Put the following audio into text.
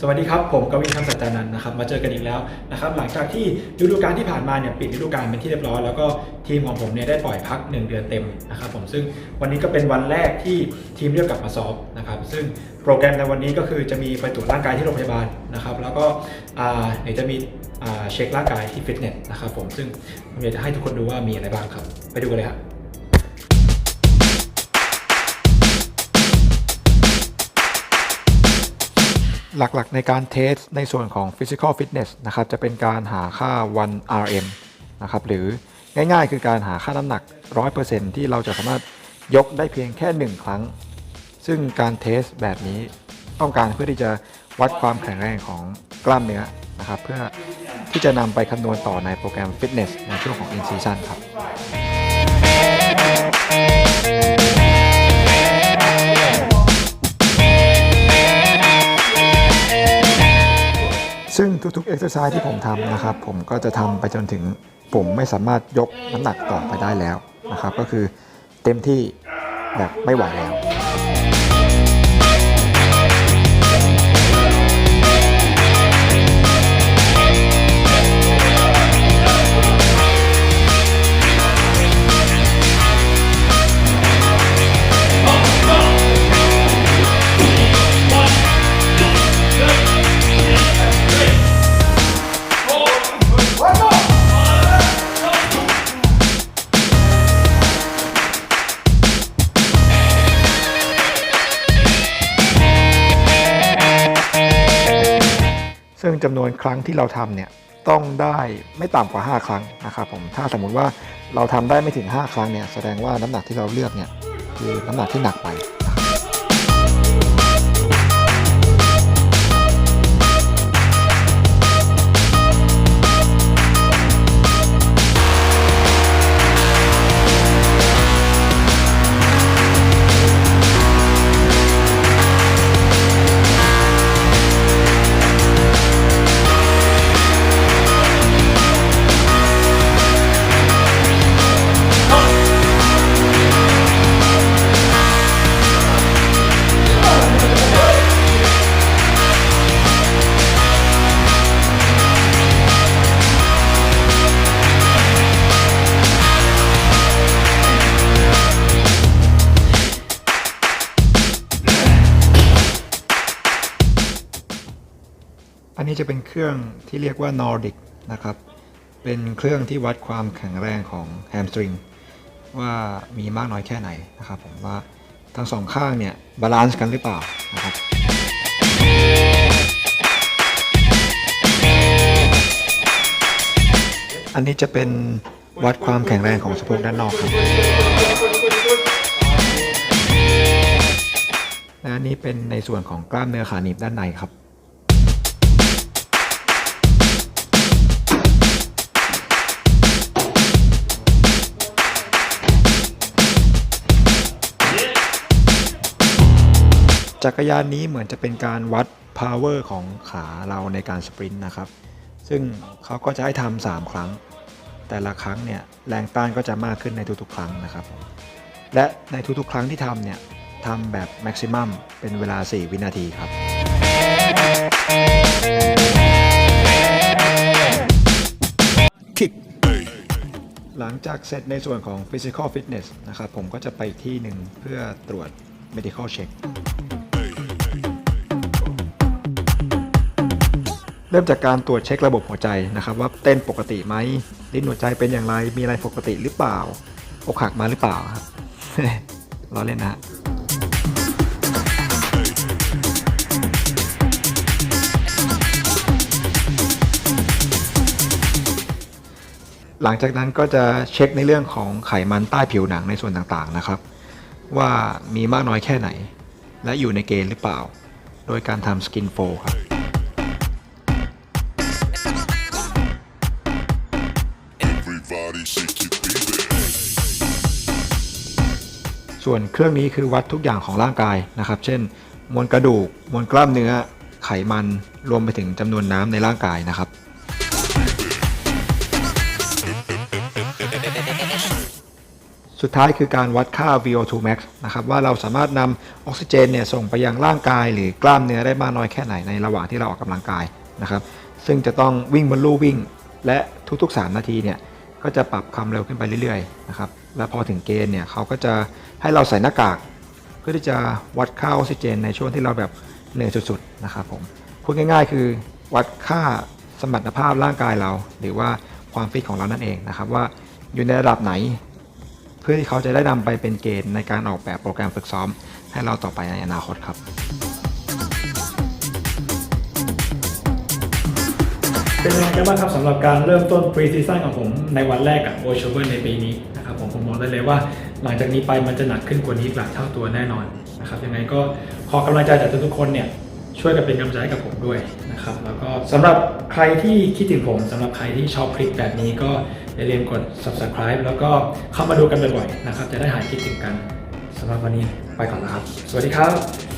สวัสดีครับ ผมกวินคำสัจจานันท์นะครับมาเจอกันอีกแล้วนะครับหลังจากที่ฤดูกาลที่ผ่านมาเนี่ยปิดฤดูกาลเป็นที่เรียบร้อยแล้วก็ทีมของผมเนี่ยได้ปล่อยพัก 1 เดือนเต็มนะครับผมซึ่งวันนี้ก็เป็นวันแรกที่ทีมเรียกกลับมาซ้อมนะครับซึ่งโปรแกรมในวันนี้ก็คือจะมีไปตรวจร่างกายที่โรงพยาบาลนะครับแล้วก็อ่าเดี๋ยวจะมีเช็คร่างกายที่ฟิตเนสนะครับผมซึ่งผมอยากจะให้ทุกคนดูว่ามีอะไรบ้างครับ ไปดูกันเลยครับ หลักๆ ในการเทสในส่วนของ Physical Fitness นะครับจะเป็นการหาค่า 1 RM นะครับหรือง่ายๆ คือการหาค่าน้ำหนัก 100%ที่เราจะสามารถยกได้เพียงแค่ 1 ครั้ง ซึ่งการเทสแบบนี้ต้องการเพื่อที่จะวัดความแข็งแรงของกล้ามเนื้อนะครับเพื่อที่จะนำไปคำนวณต่อในโปรแกรม Fitness ในช่วงของ In Season ครับ ทุกๆ exercise ที่ผมทำนะครับ ผมก็จะทำไปจนถึงผมไม่สามารถยกน้ำหนักต่อไปได้แล้วนะครับ ก็คือเต็มที่แบบไม่ไหวแล้ว ซึ่งจำนวนครั้งที่เราทำเนี่ยต้องได้ไม่ต่ำกว่า 5 ครั้งนะครับผมถ้าสมมุติว่าเราทำได้ไม่ถึง 5 ครั้งเนี่ยแสดงว่าน้ำหนักที่เราเลือกเนี่ยคือน้ำหนักที่หนักไป อันนี้จะเป็นเครื่องที่เรียกว่า Nordic นะครับ เป็นเครื่องที่วัดความแข็งแรงของแฮมสตริงว่ามีมากน้อยแค่ไหนนะครับผมว่าทั้งสองข้างเนี่ยบาลานซ์กันหรือเปล่านะครับอันนี้จะเป็นวัดความแข็งแรงของสะโพกด้านนอกครับและอันนี้เป็นในส่วนของกล้ามเนื้อขาหนีบด้านในครับ จักรยานนี้เหมือนจะเป็นการวัด power ของขาเราในการสปรินต์นะครับ ซึ่งเขาก็จะให้ทำสามครั้ง แต่ละครั้งเนี่ยแรงต้านก็จะมากขึ้นในทุกๆ ครั้งนะครับผมและในทุกๆ ครั้งที่ทำเนี่ยทำแบบ maximum เป็นเวลา 4 วินาทีครับ kick หลังจากเสร็จในส่วนของ physical fitness นะครับ ผมก็จะไปที่หนึ่งเพื่อตรวจ medical check เริ่มจากการตรวจเช็คระบบหัวใจนะครับ ว่าเต้นปกติไหมลิ้นหัวใจเป็นอย่างไรมีอะไรปกติหรือเปล่าอกหักมาหรือเปล่าครับล้อเล่นนะฮะหลังจากนั้นก็จะเช็คในเรื่องของไขมันใต้ผิวหนังในส่วนต่างๆนะครับ ว่ามีมากน้อยแค่ไหน และอยู่ในเกณฑ์หรือเปล่า โดยการทำสกินโฟครับ ส่วนเครื่องนี้คือวัดทุกอย่างของร่างกายนะครับ เช่น มวลกระดูก มวลกล้ามเนื้อ ไขมัน รวมไปถึงจำนวนน้ำในร่างกายนะครับสสุดท้ายคือการวัดค่า VO2 max นะครับว่าเราสามารถนำออกซิเจนเนี่ยส่งไปยังร่างกาย หรือกล้ามเนื้อได้มากน้อยแค่ไหนในระหว่างที่เราออกกำลังกายนะครับ ซึ่งจะต้องวิ่งบนลู่วิ่ง และทุกๆ 3 นาทีเนี่ย ก็จะปรับความเร็วขึ้นไปเรื่อยๆนะครับและพอถึงเกณฑ์เนี่ยเขาก็จะให้เราใส่หน้ากาก เพื่อที่จะวัดค่าออกซิเจน ในช่วงที่เราแบบเหนื่อยสุดๆนะครับผมพูดง่ายๆ คือวัดค่าสมรรถภาพร่างกายเรา หรือว่าความฟิตของเรานั่นเองนะครับว่าอยู่ในระดับไหน เพื่อที่เขาจะได้นำไปเป็นเกณฑ์ในการออกแบบโปรแกรมฝึกซ้อม ให้เราต่อไปในอนาคตครับ เป็นยังไงกันบ้างครับสำหรับการเริ่มต้น pre season ของผมในวันแรกกับโอชเวอร์ในปีนี้นะครับผมผมมองได้เลยว่า หลังจากนี้ไปมันจะหนักขึ้นกว่านี้หลายเท่าตัวแน่นอนนะครับยังไงก็ขอกำลังใจจากทุกๆคนเนี่ยช่วยกันเป็นกำลังใจให้กับผมด้วยนะครับแล้วก็สำหรับใครที่คิดถึงผมสำหรับใครที่ชอบคลิปแบบนี้ก็อย่าลืมกด subscribe แล้วก็เข้ามาดูกันบ่อยๆนะครับจะได้หายคิดถึงกันสำหรับวันนี้ไปก่อนนะครับ สวัสดีครับ